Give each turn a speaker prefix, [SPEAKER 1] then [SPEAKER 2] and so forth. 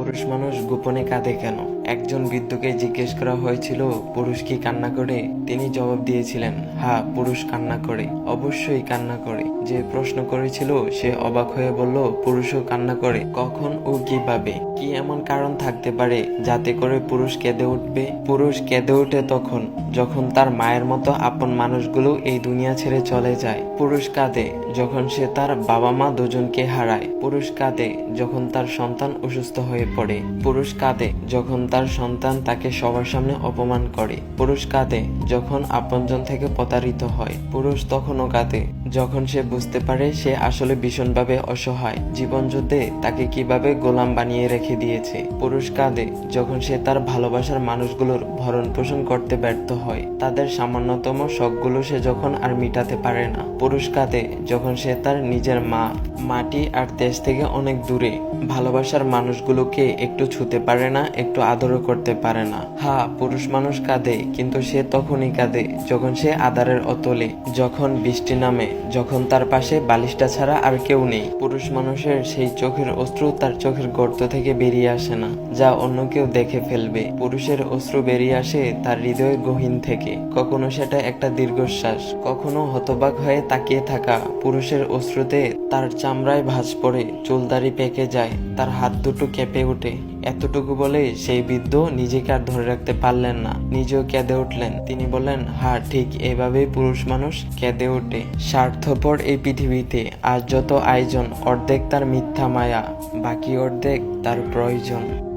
[SPEAKER 1] পুরুষ মানুষ গোপনে কাঁদে কেন? একজন বৃদ্ধকে জিজ্ঞেস করা হয়েছিল, পুরুষ কি কান্না করে? তিনি জবাব দিয়েছিলেন হ্যাঁ পুরুষ কান্না করে, অবশ্যই কান্না করে। যে প্রশ্ন করেছিল, সে অবাক হয়ে বলল, পুরুষও কান্না করে, কখন ও কীভাবে? কি এমন কারণ থাকতে পারে যাতে করে পুরুষ কেঁদে উঠবে? পুরুষ কেঁদে ওঠে তখন, যখন তার মায়ের মতো আপন মানুষগুলো এই দুনিয়া ছেড়ে চলে যায়। পুরুষ কাঁদে যখন সে তার বাবা মা দুজনকে হারায়। পুরুষ কাঁদে যখন তার সন্তান অসুস্থ হয়ে পড়ে, পুরুষ কাঁদে যখন তার সন্তান তাকে সবার সামনে অপমান করে। পুরুষ কাঁদে যখন আপনজন থেকে প্রতারিত হয়। পুরুষ তখনও কাঁদে যখন সে বুঝতে পারে সে আসলে ভীষণভাবে অসহায়। জীবন যুদ্ধে তাকে কীভাবে গোলাম বানিয়ে রেখে দিয়েছে। পুরুষ কাঁদে যখন সে তার ভালোবাসার মানুষগুলোর ভরণ পোষণ করতে ব্যর্থ হয়। তাদের সামান্যতম শখগুলো সে যখন আর মিটাতে পারে না। পুরুষ কাঁদে যখন সে তার নিজের মা, মাটি আর দেশ থেকে অনেক দূরে ভালোবাসার মানুষগুলোকে একটু ছুতে পারে না, একটু আদরও করতে পারে না। হ্যাঁ পুরুষ মানুষ কাঁদে, কিন্তু সে তখনই কাঁদে যখন সে আদারের অতলে, যখন বৃষ্টি নামে, যখন তার পাশে বালিশটা ছাড়া আর কেউ নেই। পুরুষ মানুষের সেই চোখের অশ্রু তার চোখের গর্ত থেকে বেরিয়ে আসে না, যা অন্য কেউ দেখে ফেলবে। পুরুষের অশ্রু বেরিয়ে আসে তার হৃদয়ের গহীন থেকে। কখনো সেটা একটা দীর্ঘশ্বাস, কখনো হতবাক হয়ে তাকিয়ে থাকা। পুরুষের অশ্রুতে তার চামড়ায় ভাঁজ পড়ে চুলদারি পেকে যায়, তার হাত দুটো কেঁপে ওঠে। এতটুকু বলে সেই বৃদ্ধ নিজেকে আর ধরে রাখতে পারলেন না। নিজেও কেঁদে উঠলেন। তিনি বলেন হা ঠিক এভাবেই পুরুষ মানুষ কেঁদে ওঠে। স্বার্থপর এই পৃথিবীতে আর যত আয়োজন, অর্ধেক তার মিথ্যা মায়া, বাকি অর্ধেক তার প্রয়োজন।